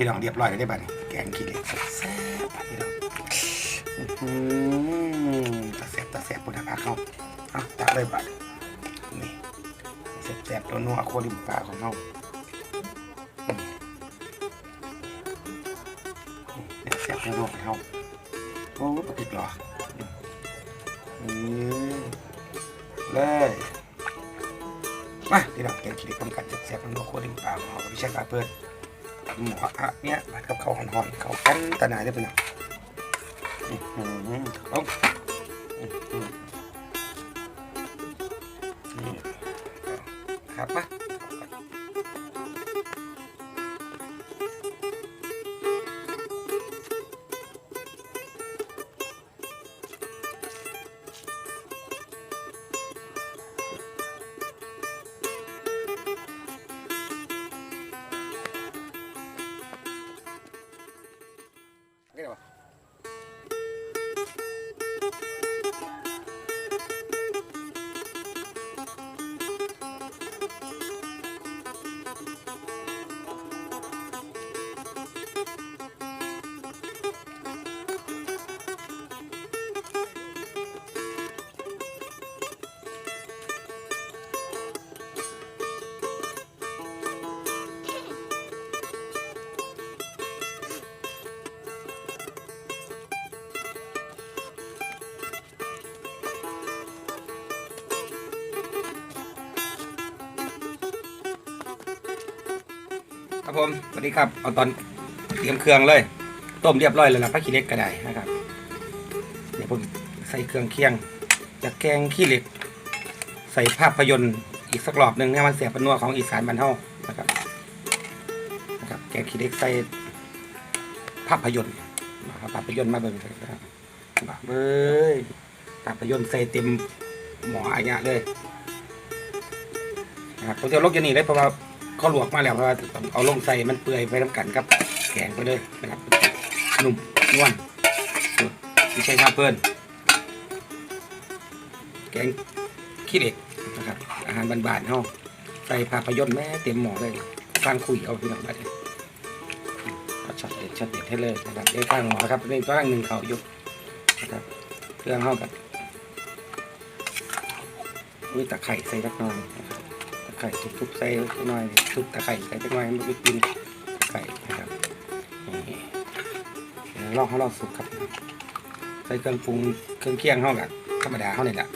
พี่น้องเรียบร้อยแล้วได้บัดนี้แกงขี้เหล็กแซ่บพี่น้องอื้อตาแซ่บตาแซ่บปุ่นพักเขาเอาตักเลยบัดนี่แซ่บๆตัวนัวโคดิมปลาของเขาแซ่บตัวนัวของเขาโอ้ปลาติดหรออืมเลยมาพี่น้องแกงขี้เหล็กทำกันแซ่บๆตัวนัวโคดิมปลาของเขาพี่ชายปลาเพิ่น หมออะเนี่ยผัดกับข้าวหอนๆเขากันตะนายได้เป็นหรออื้อหือเอาอื้อหือนี่ครับมา ผมสวัสดีครับเอาตอนเตรียมเครื่องเลย ต้มเรียบร้อยแล้วละผักขี้เหล็กก็ได้นะครับเดี๋ยวผมใส่เครื่องเคียงจากแกงขี้เหล็ก ใส่ภาพยนตร์อีกสักรอบหนึ่งให้มันเสียบปนัวของอีสานบ้านเฮานะครับนะครับแกงขี้เหล็กใส่ภาพยนตร์นะครับภาพยนตร์มาเบิ่งนะครับเบ้ยภาพยนตร์ใส่เต็มหมออะไรเงี้ยเลยนะครับผมจะลกอย่างนี้เลยเพราะว่า เขาลวกมาแล้วเพราะว่าเอาลงใส่มันเปื่อยไปน้ำกันครับ แกงไปเลยนะครับนุ่มนวลไม่ใช่ข้าเปิ้ลแกงขี้เหล็กนะครับ อาหารบ้านๆเฮาใส่ภาพยนตร์แม่เต็มหม้อเลยฟังคุยเอาพี่น้องบัดนี้เอาช็อตเด็ดช็อตเด็ดให้เลยนะครับได้ข้างหม้อครับนี่ตัวข้างหนึ่งเขาอยู่นะครับเครื่องเฮากับมีตะไคร้ใส่สักหน่อยนะครับ ไคร้ทุบๆใส่สักหน่อยทุบตะไคร้ใส่สักหน่อยมันไม่กินไคร้นะครับนี่ลองให้ลองสุกครับ ใส่เครื่องปรุงเครื่องเคียงเท่ากับธรรมดาเท่านี่แหละ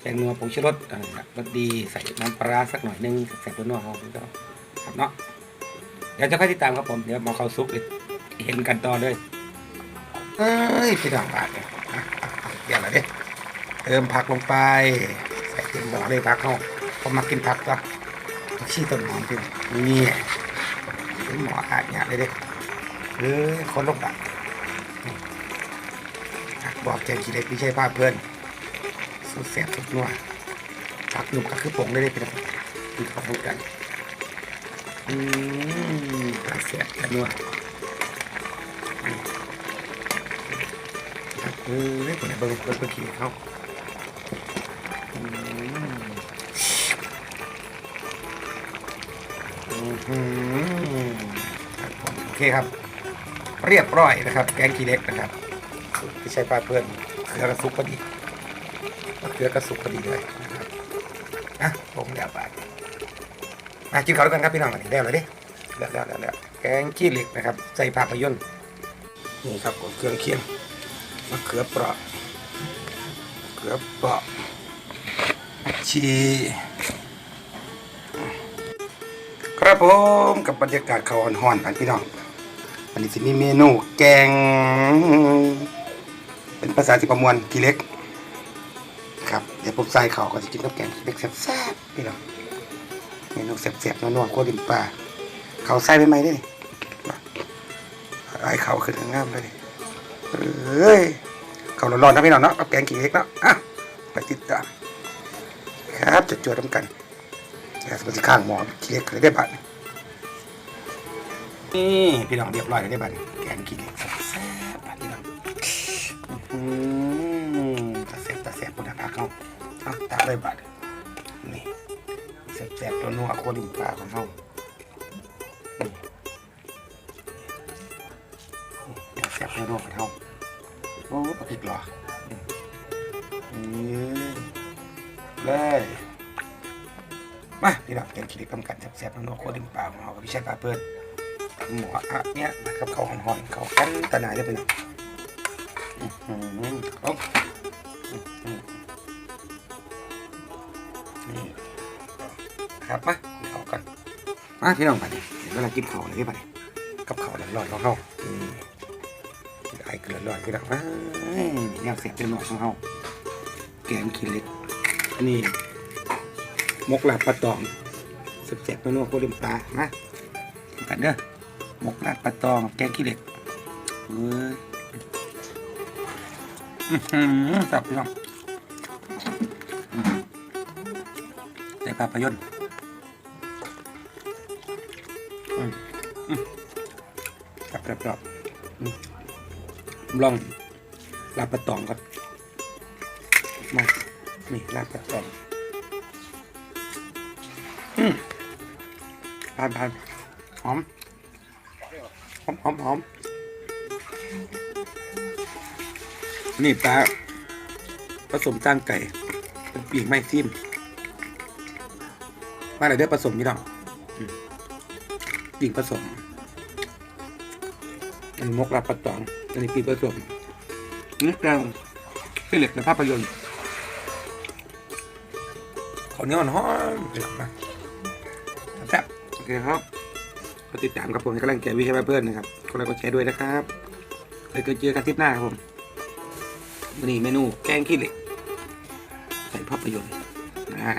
แกงนัวผงชูรสอะไรนะรสดีใส่น้ำปลาสักหน่อยนึงแซ่บๆนัวเขาก็ครับเนาะเดี๋ยวจะค่อยติดตามครับผมเดี๋ยวมาเข้าซุปเห็นกันต่อเลยเฮ้ยพี่น้องบาดเนี่ยอะอะอะเดี๋ยวอะไรดิเติมผักลงไป ใส่เต็มหม้อเลยผักเขา ผมมากินผักก็ผักชีต้นหอมพี่นี่เต็มหมออาดเนี่ยเลยเด้เออคนลงไปบอกแกงขี้เล็กไม่ใช่ภาพเพื่อนสุดแสบสุดนัวผักหนุ่มก็คือผงได้เลยพี่น้องกินของพวกกันอืมผักแสบกันนัวอืมครับเออเฮ้ยคนไหนเบิ่งเบิ่งเบิ่งขี้เขา อื้อหือครับผมโอเคครับ เรียบร้อยนะครับ แกงขี้เล็กนะครับไม่ใช่ปลาเพื่อนเกลือกระสุกพอดีเกลือกระสุกพอดีเลยนะครับอะผมเดี๋ยวไปมากินข้าวด้วยกันครับพี่น้องอันนี้ได้เลยดิแล้วแล้วแล้วแล้วแกงขี้เหล็กนะครับ ใส่ภาพยนตร์นี่ครับกดเครื่องเคียงมะเขือเปราะมะเขือเปราะชี ครับผมกับบรรยากาศเขาวอ่อนๆกันพี่น้องอันนี้จะมีเมนูแกง เป็นภาษาสิประมวลกีเล็ก ครับเดี๋ยวผมใส่เขาก็จะกินกับแกงขี้เล็กแซ่บๆพี่น้องเมนูแซ่บๆนัวๆกัวดินปลาเขาใส่ไปไหมได้ไอเขาขึ้นงามเลยเอ้ยเขาร้อนๆนะพี่น้องเนาะกับแกงขี้เล็กเนาะอะไปติดตามครับจะจวดๆน้ำกัน แล้วมันจะข้างหมอขี้เล็กเลยได้บัตรนี่พี่น้องเรียบร้อยแล้วได้บัดแกงขี้เล็กแซ่บบัดพี่น้องอืมตาแซ่บตาแซ่บปุ่นพักเขาเอาตักเลยบัดนี่แซ่บๆตัวนัวโคดิมปลาของเขานี่เดี๋ยวโดนกระเท่าโอ้ปลาพริกหรออืมเลย มาพี่น้องแกงขี้เหล็กกำกันแซ่บๆน้องโคตรดิมปลาของเราพี่ชายปลาเปิดหมออะเนี่ยกับเขาวหอนๆเขากันตะนายได้เป็นอื้อหือเอานี่ครับมาเดี๋ยวเอากันมาพี่น้องไปเดี๋ยวเวลากินข้าเลยพี่ไปกับเข้าวร้อนๆของเขาไอ้เกลือร้อนพี่น้องอ้ายอยากเสียบเป็นหน่อของเขาแกงขี้เล็กนนี้ มกหลาบปลาตองสุดแซ่บนัวๆโคตรเต็มปลานะกันเด้อมกหลาบปลาตองแกงขี้เหล็กเฮ้ยอื้มสับพี่น้องอื้อหือใส่ปลาพยนต์อืมอืมครับครับครับลองลาบปลาตองครับมานี่ลาบปลาตอง ผ่านผ่านหอม หอมหอมหอมนี่ปลาผสมจ้างไก่เป็นปีกไม้ซิมมาไหนเด้อผสมนี่ดอกปีกผสมอันมกรับประตองอันนี้ปีกผสมนี่กงที่เหล็กในภาพยนตร์ขอเนื้อหอมไปหลังมา ครับโอเคครับก็ติดตามกับผมในกำลังแกวิชาเพื่อนนะครับก็ไลค์กดแชร์ด้วยนะครับเลยเจอกันคลิปหน้าครับผมวันนี้เมนูแกงขี้เหล็ก ใส่ภาพยนตร์อ่า